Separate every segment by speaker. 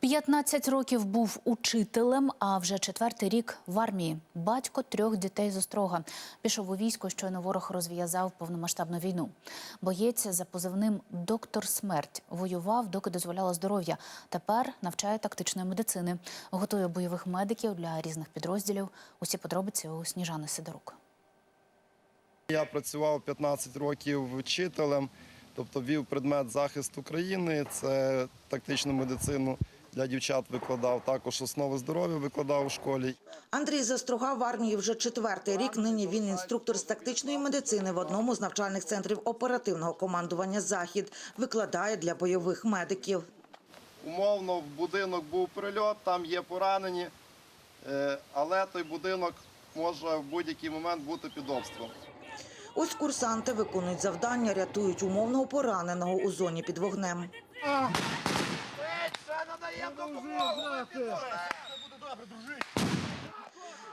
Speaker 1: 15 років був учителем, а вже четвертий рік в армії. Батько трьох дітей з Острога. Пішов у військо, щойно ворог розв'язав повномасштабну війну. Боєць за позивним Доктор Смерть воював, доки дозволяло здоров'я. Тепер навчає тактичної медицини, готує бойових медиків для різних підрозділів. Усі подробиці у Сніжани Сидорук.
Speaker 2: Я працював 15 років вчителем, тобто вів предмет захист України, це тактичну медицину для дівчат викладав, також основи здоров'я викладав у школі.
Speaker 3: Андрій застрогав в армії вже четвертий рік. Нині він інструктор з тактичної медицини в одному з навчальних центрів оперативного командування Захід викладає для бойових медиків.
Speaker 2: Умовно, в будинок був прильот, там є поранені, е, але той будинок може в будь-який момент бути під обстрілом.
Speaker 3: Ось курсанти виконують завдання, рятують умовного пораненого у зоні під вогнем.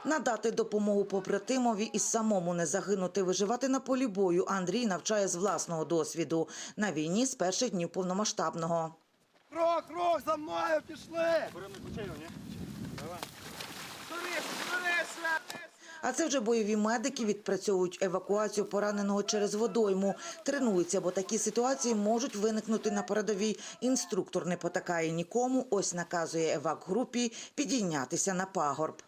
Speaker 3: Надати допомогу побратимові і самому не загинути, виживати на полі бою Андрій навчає з власного досвіду на війні з перших днів повномасштабного.
Speaker 2: Крок, крок, за мною пішли!
Speaker 3: А це вже бойові медики відпрацьовують евакуацію пораненого через водойму. Тренуються, бо такі ситуації можуть виникнути на передовій. Інструктор не потакає нікому. Ось наказує евак-групі підійнятися на пагорб.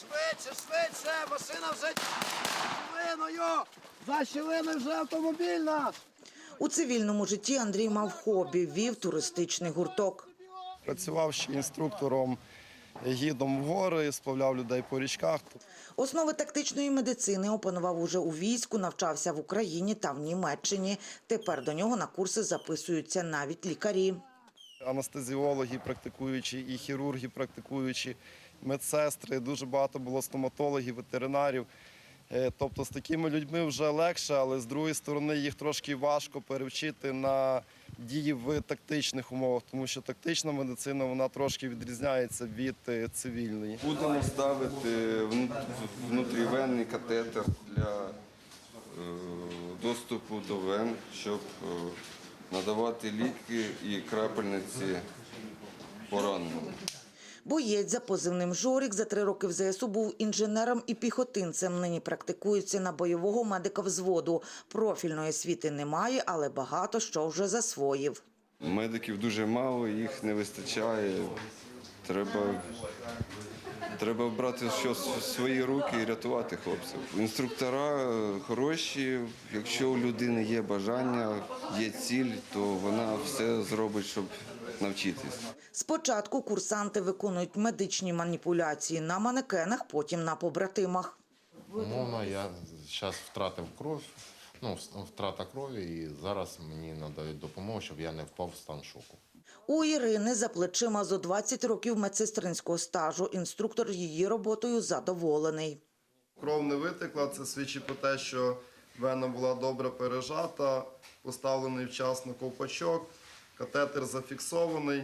Speaker 2: Швидше, швидше, машина вже щілиною! За щілиною вже автомобіль наш!
Speaker 3: У цивільному житті Андрій мав хобі, вів туристичний гурток.
Speaker 2: Працював ще інструктором, гідом в гори, сплавляв людей по річках.
Speaker 3: Основи тактичної медицини опанував уже у війську, навчався в Україні та в Німеччині. Тепер до нього на курси записуються навіть лікарі.
Speaker 2: Анестезіологи практикуючі, і хірурги практикуючі, медсестри, дуже багато було стоматологів, ветеринарів. Е, Тобто з такими людьми вже легше, але з другої сторони їх трошки важко перевчити на дії в тактичних умовах, тому що тактична медицина вона трошки відрізняється від е, цивільної.
Speaker 4: Будемо ставити внутрівенний катетер для е, доступу до вен, щоб надавати ліки і крапельниці пораненим.
Speaker 3: Боєць за позивним Жорік за три роки в ЗСУ був інженером і піхотинцем. Нині практикується на бойового медика взводу. Профільної освіти немає, але багато що вже засвоїв.
Speaker 4: Медиків дуже мало, їх не вистачає. Треба, треба брати щось в свої руки і рятувати хлопців. Інструктора хороші. Якщо у людини є бажання, є ціль, то вона все зробить, щоб навчитись.
Speaker 3: Спочатку курсанти виконують медичні маніпуляції на манекенах, потім на побратимах.
Speaker 5: Умовно, я зараз втратив кров, ну, втрата крові, і зараз мені надають допомогу, щоб я не впав в стан шоку.
Speaker 3: У Ірини за плечима зо 20 років медсестринського стажу. Інструктор її роботою задоволений.
Speaker 2: Кров не витекла, це свідчить про те, що вена була добре пережата, поставлений вчасно ковпачок, катетер зафіксований.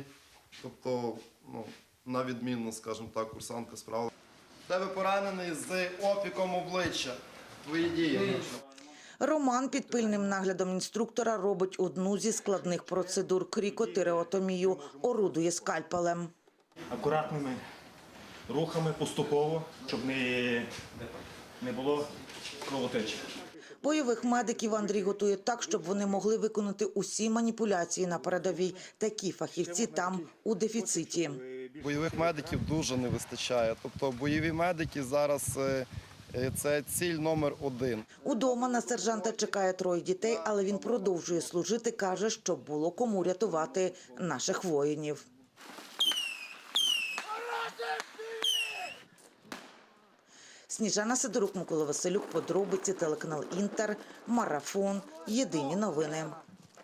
Speaker 2: Тобто, ну, на відмінно, скажімо так, курсантка справила. Тебе поранений з опіком обличчя. Твої дії.
Speaker 3: Роман під пильним наглядом інструктора робить одну зі складних процедур крікотиреотомію, орудує скальпелем.
Speaker 6: акуратними рухами поступово, щоб не, не було кровотечі.
Speaker 3: Бойових медиків Андрій готує так, щоб вони могли виконати усі маніпуляції на передовій. Такі фахівці там у дефіциті.
Speaker 2: Бойових медиків дуже не вистачає. Тобто бойові медики зараз е, це ціль номер один.
Speaker 3: Удома на сержанта чекає троє дітей, але він продовжує служити. каже, щоб було кому рятувати наших воїнів. Сніжана Сидорук, Микола Василюк, подробиці, телеканал Інтер, Марафон. Єдині новини.